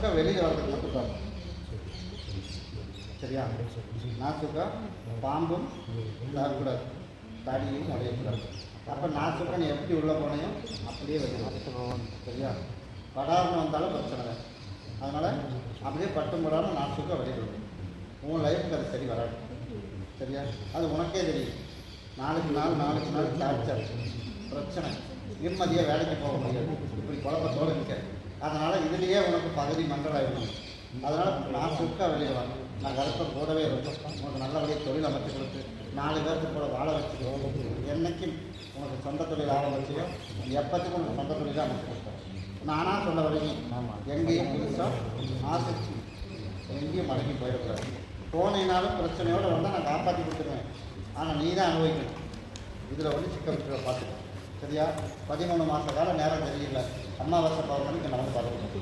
நாசுக்கா வெளியே வர்றதுக்கு மட்டும் பாருங்க சரியா? நாசுக்கா பாம்பும் வரக்கூடாது தடியும் உடையக்கூடாது அப்போ நாசுக்கா நீ எப்படி உள்ளே போனையும் அப்படியே வைக்கணும் சரியா? படார்னு வந்தாலும் பிரச்சனை இல்லை. அதனால் அப்படியே பட்டும் போடாமல் நாசுக்கா வெளியிடணும் உன் லைஃப்க்கு அது சரி வராது. சரியா? அது உனக்கே தெரியும். நாளுக்கு நாள் நாளுக்கு நாள் டார்ச்சர் பிரச்சனை. நிம்மதியாக வேலைக்கு போக முடியாது. இப்படி குழப்பத்தோடு இருக்காது அதனால் இதுலேயே உனக்கு பகுதி இருக்கணும் அதனால் நான் சுக்கா வெளியே வரணும் நான் கருப்பம் கூடவே இருக்கும் உனக்கு நல்ல வழியை தொழில் அமைச்சு கொடுத்து நாலு பேருக்கு கூட வாழ வச்சுக்கோ என்னைக்கும் உனக்கு சொந்த தொழில் ஆரம்பிச்சியோ எப்பத்துக்கும் உனக்கு சொந்த தொழிலாக அமைச்சு கொடுத்தேன் நானாக சொல்ல வரைக்கும் எங்கேயும் புதுசாக ஆசைச்சு எங்கேயும் மடங்கி போயிடக்கூடாது. போனீங்கனாலும் பிரச்சனையோடு வந்தால் நான் காப்பாற்றி கொடுத்துருவேன். ஆனால் நீ தான் அனுபவிக்கணும். இதில் வந்து சிக்கல் பார்த்துக்கோ. சரியா? பதிமூணு மாத காலம் நேரம் தெரியல அமாவாசை பௌர்ணமிக்கு நான் வந்து பார்த்துக்கணும்